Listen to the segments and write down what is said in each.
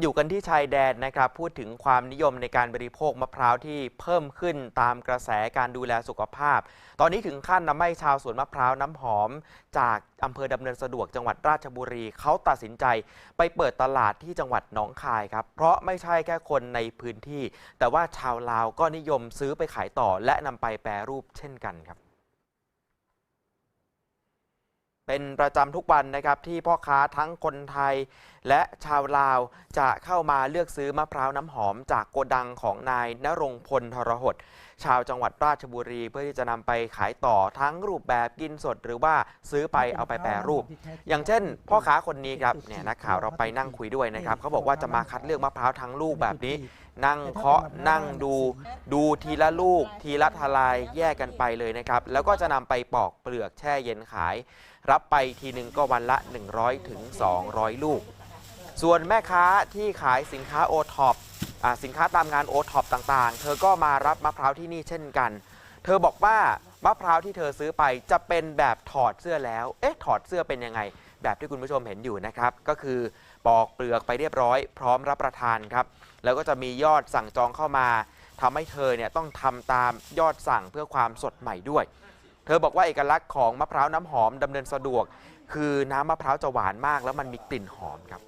อยู่กันที่ชายแดนนะครับ พูดถึงความนิยมในการบริโภคมะพร้าวที่เพิ่มขึ้นตามกระแสการดูแลสุขภาพ ตอนนี้ถึงขั้นนำให้ชาวสวนมะพร้าวน้ำหอม จากอำเภอดำเนินสะดวกจังหวัดราชบุรีเขาตัดสินใจไปเปิดตลาดที่จังหวัดหนองคายครับ เพราะไม่ใช่แค่คนในพื้นที่ แต่ว่าชาวลาวก็นิยมซื้อไปขายต่อและนำไปแปรรูปเช่นกันครับ เป็นประจำทุกวันนะครับที่พ่อค้าทั้งคนไทย และชาวลาวจะเข้ามาเลือกซื้อมะพร้าวน้ำหอมจากโกดังของนายนรงพลทรหด ชาวจังหวัดราชบุรี เพื่อที่จะนำไปขายต่อทั้งรูปแบบกินสด หรือว่าซื้อไปเอาไปแปรรูป อย่างเช่น พ่อค้าคนนี้ครับเนี่ยนักข่าวเราไปนั่งคุยด้วยนะครับเขาบอกว่าจะมาคัดเลือกมะพร้าวทั้งลูกแบบนี้ นั่งเคาะนั่งดู ดูทีละลูก ทีละทลายแยกกันไปเลยนะครับ แล้วก็จะนำไปปอกเปลือกแช่เย็นขาย รับไปทีหนึ่งก็วันละ 100ถึง200 ลูก ส่วนแม่ค้าที่ขายสินค้าโอท็อป สินค้าตามงานโอท็อปต่างๆ เธอก็มารับมะพร้าวที่นี่เช่นกัน เธอบอกว่ามะพร้าวที่เธอซื้อไปจะเป็นแบบถอดเสื้อแล้ว เอ๊ะถอดเสื้อเป็นยังไง แบบที่คุณผู้ชมเห็นอยู่นะครับ ก็คือปอกเปลือกไปเรียบร้อย พร้อมรับประทานครับ แล้วก็จะมียอดสั่งจองเข้ามาทำให้เธอเนี่ยต้องทำตามยอดสั่งเพื่อความสดใหม่ด้วย เธอบอกว่าเอกลักษณ์ของมะพร้าวน้ำหอมดำเนินสะดวก คือน้ำมะพร้าวจะหวานมาก แล้วมันมีกลิ่นหอมครับ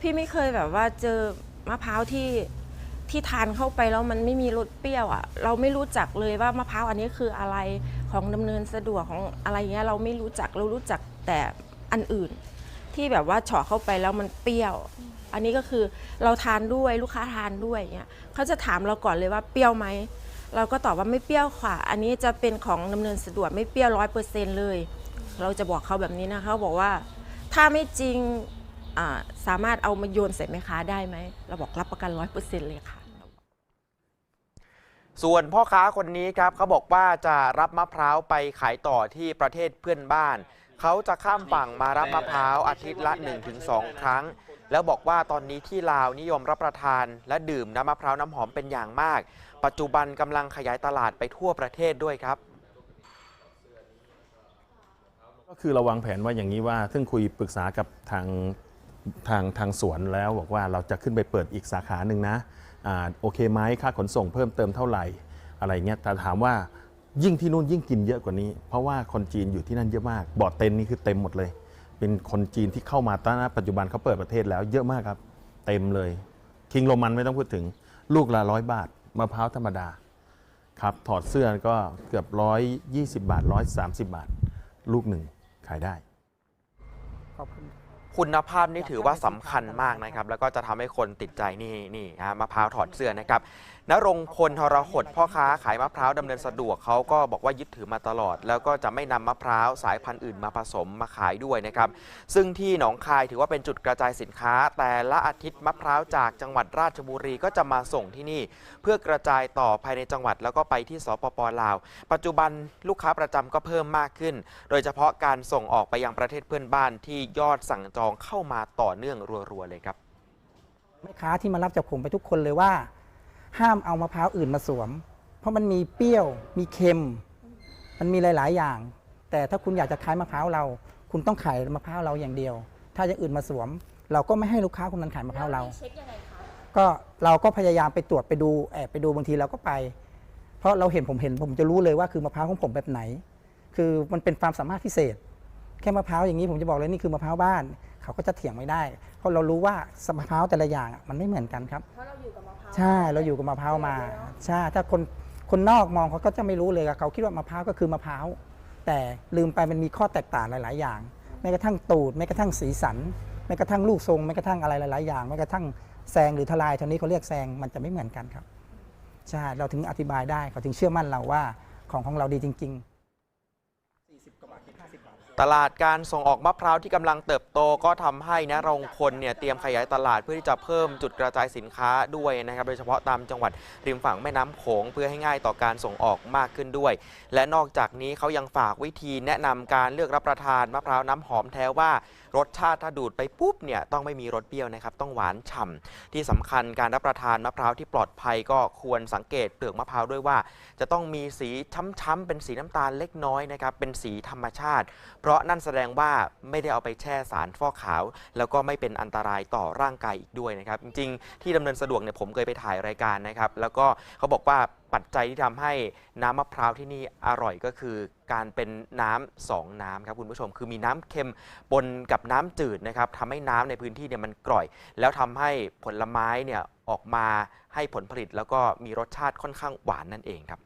พี่ไม่เคยแบบว่าเจอ มะพร้าวที่ที่ทานเข้าไปแล้วมันไม่มีรสเปรี้ยวอะ่ะ เราไม่รู้จักเลยว่ามะพร้าวอันนี้คืออะไรของดำเนินสะดวกของอะไรเงี้ยเราไม่รู้จักเรารู้จักแต่อันอื่น ที่แบบว่าเฉาะเข้าไปแล้วมันเปรี้ยว อันนี้ก็คือเราทานด้วยลูกค้าทานด้วยเงี้ยเขาจะถามเราก่อนเลยว่าเปรี้ยวไหมเราก็ตอบว่าไม่เปรี้ยวค่ะ อันนี้จะเป็นของดำเนินสะดวกไม่เปรี้ยวร้อยเปอร์เซ็นต์เลย เราจะบอกเขาแบบนี้นะคะเขาบอกว่าถ้าไม่จริง สามารถเอามาโยนใส่แม่ค้าได้ไหมเราบอกรับประกันร้อยเปอร์เซ็นต์เลยค่ะ ส่วนพ่อค้าคนนี้ครับเขาบอกว่าจะรับมะพร้าวไปขายต่อที่ประเทศเพื่อนบ้าน เขาจะข้ามฝั่งมารับมะพร้าวอาทิตย์ละ 1-2 ครั้ง แล้วบอกว่าตอนนี้ที่ลาวนิยมรับประทาน และดื่มน้ำมะพร้าวน้ำหอมเป็นอย่างมาก ปัจจุบันกำลังขยายตลาดไปทั่วประเทศด้วยครับ ก็คือเราวางแผนว่าอย่างนี้ว่าซึ่งคุยปรึกษากับทาง ทางทางสวนแล้วบอกว่าเราจะขึ้นไปเปิดอีกสาขาหนึ่งนะอ่าโอเคไหมค่าขนส่งเพิ่มเติมเท่าไหร่อะไรเงี้ยแต่ถามว่ายิ่งที่นู่นยิ่งกินเยอะกว่านี้ เพราะว่าคนจีนอยู่ที่นั่นเยอะมากบ่อเต็นนี่คือเต็มหมดเลย เป็นคนจีนที่เข้ามาตอนนี้ปัจจุบันเขาเปิดประเทศแล้วเยอะมากครับ เต็มเลย คิงโรมันไม่ต้องพูดถึงลูกละร้อยบาทมะพร้าวธรรมดาครับถอดเสื้อก็เกือบร้อยยี่สิบบาทร้อยสามสิบบาท ลูกหนึ่งขายได้ คุณภาพนี่ถือว่าสำคัญมากนะครับ แล้วก็จะทำให้คนติดใจนี่นี่ฮะมะพร้าวถอดเสื้อนะครับนรงพลทรหดพ่อค้าขายมะพร้าวดำเนินสะดวกเขาก็บอกว่ายึดถือมาตลอด แล้วก็จะไม่นำมะพร้าวสายพันธุ์อื่นมาผสมมาขายด้วยนะครับ ซึ่งที่หนองคายถือว่าเป็นจุดกระจายสินค้า แต่ละอาทิตย์มะพร้าวจากจังหวัดราชบุรีก็จะมาส่งที่นี่ เพื่อกระจายต่อภายในจังหวัดแล้วก็ไปที่สปปลาว ปัจจุบันลูกค้าประจำก็เพิ่มมากขึ้น โดยเฉพาะการส่งออกไปยังประเทศเพื่อนบ้านที่ยอดสั่งจองเข้ามาต่อเนื่องรัวๆเลยครับ แม่ค้าที่มารับจากผมไปทุกคนเลยว่า ห้ามเอามะพร้าวอื่นมาสวม เพราะมันมีเปรี้ยว มีเค็ม มันมีหลาย ๆ อย่าง แต่ถ้าคุณอยากจะขายมะพร้าวเรา คุณต้องขายมะพร้าวเราอย่างเดียว ถ้าอย่างอื่นมาสวม เราก็ไม่ให้ลูกค้าคนนั้นขายมะพร้าวเราก็เราก็พยายามไปตรวจไปดูแอบไปดูบางทีเราก็ไป เพราะเราเห็นผมเห็นผมจะรู้เลยว่าคือมะพร้าวของผมแบบไหน คือมันเป็นความสามารถพิเศษ แค่มะพร้าวอย่างนี้ผมจะบอกเลยนี่คือมะพร้าวบ้าน เขาก็จะเถียงไม่ได้ เพราะเรารู้ว่ามะพร้าวแต่ละอย่างอะมันไม่เหมือนกันครับ เพราะเราอยู่กับมะพร้าวใช่เราอยู่กับมะพร้าวมาใช่ถ้าคนคนนอกมองเขาก็จะไม่รู้เลยอะเขาคิดว่ามะพร้าวก็คือมะพร้าวแต่ลืมไปมันมีข้อแตกต่างหลาย ๆ อย่างแม้กระทั่งตูดแม้กระทั่งสีสันแม้กระทั่งลูกทรงแม้กระทั่งอะไรหลาย ๆ อย่างแม้กระทั่งแซงหรือทลายเท่านี้เขาเรียกแซงมันจะไม่เหมือนกันครับใช่เราถึงอธิบายได้เขาถึงเชื่อมั่นเราว่าของของเราดีจริง ๆ ตลาดการส่งออกมะพร้าวที่กำลังเติบโตก็ทำให้นะรงพลเนี่ยเตรียมขยายตลาดเพื่อที่จะเพิ่มจุดกระจายสินค้าด้วยนะครับ โดยเฉพาะตามจังหวัดริมฝั่งแม่น้ำโขงเพื่อให้ง่ายต่อการส่งออกมากขึ้นด้วย และนอกจากนี้เขายังฝากวิธีแนะนำการเลือกรับประทานมะพร้าวน้ำหอมแท้ว่ารสชาติถ้าดูดไปปุ๊บเนี่ยต้องไม่มีรสเปรี้ยวนะครับต้องหวานฉ่ำที่สำคัญการรับประทานมะพร้าวที่ปลอดภัยก็ควรสังเกตเปลือกมะพร้าวด้วยว่า จะต้องมีสีช้ำๆเป็นสีน้ำตาลเล็กน้อยนะครับเป็นสีธรรมชาติเพราะนั่นแสดงว่าไม่ได้เอาไปแช่สารฟอกขาว แล้วก็ไม่เป็นอันตรายต่อร่างกายอีกด้วยนะครับ จริงๆ ที่ดำเนินสะดวกเนี่ยผมเคยไปถ่ายรายการนะครับ แล้วก็เขาบอกว่าปัจจัยที่ทำให้น้ำมะพร้าวที่นี่อร่อยก็คือการเป็นน้ำสองน้ำครับคุณผู้ชม คือมีน้ำเค็มปนกับน้ำจืดนะครับทำให้น้ำในพื้นที่เนี่ยมันกร่อย แล้วทำให้ผลไม้เนี่ยออกมาให้ผลผลิต แล้วก็มีรสชาติค่อนข้างหวานนั่นเองครับ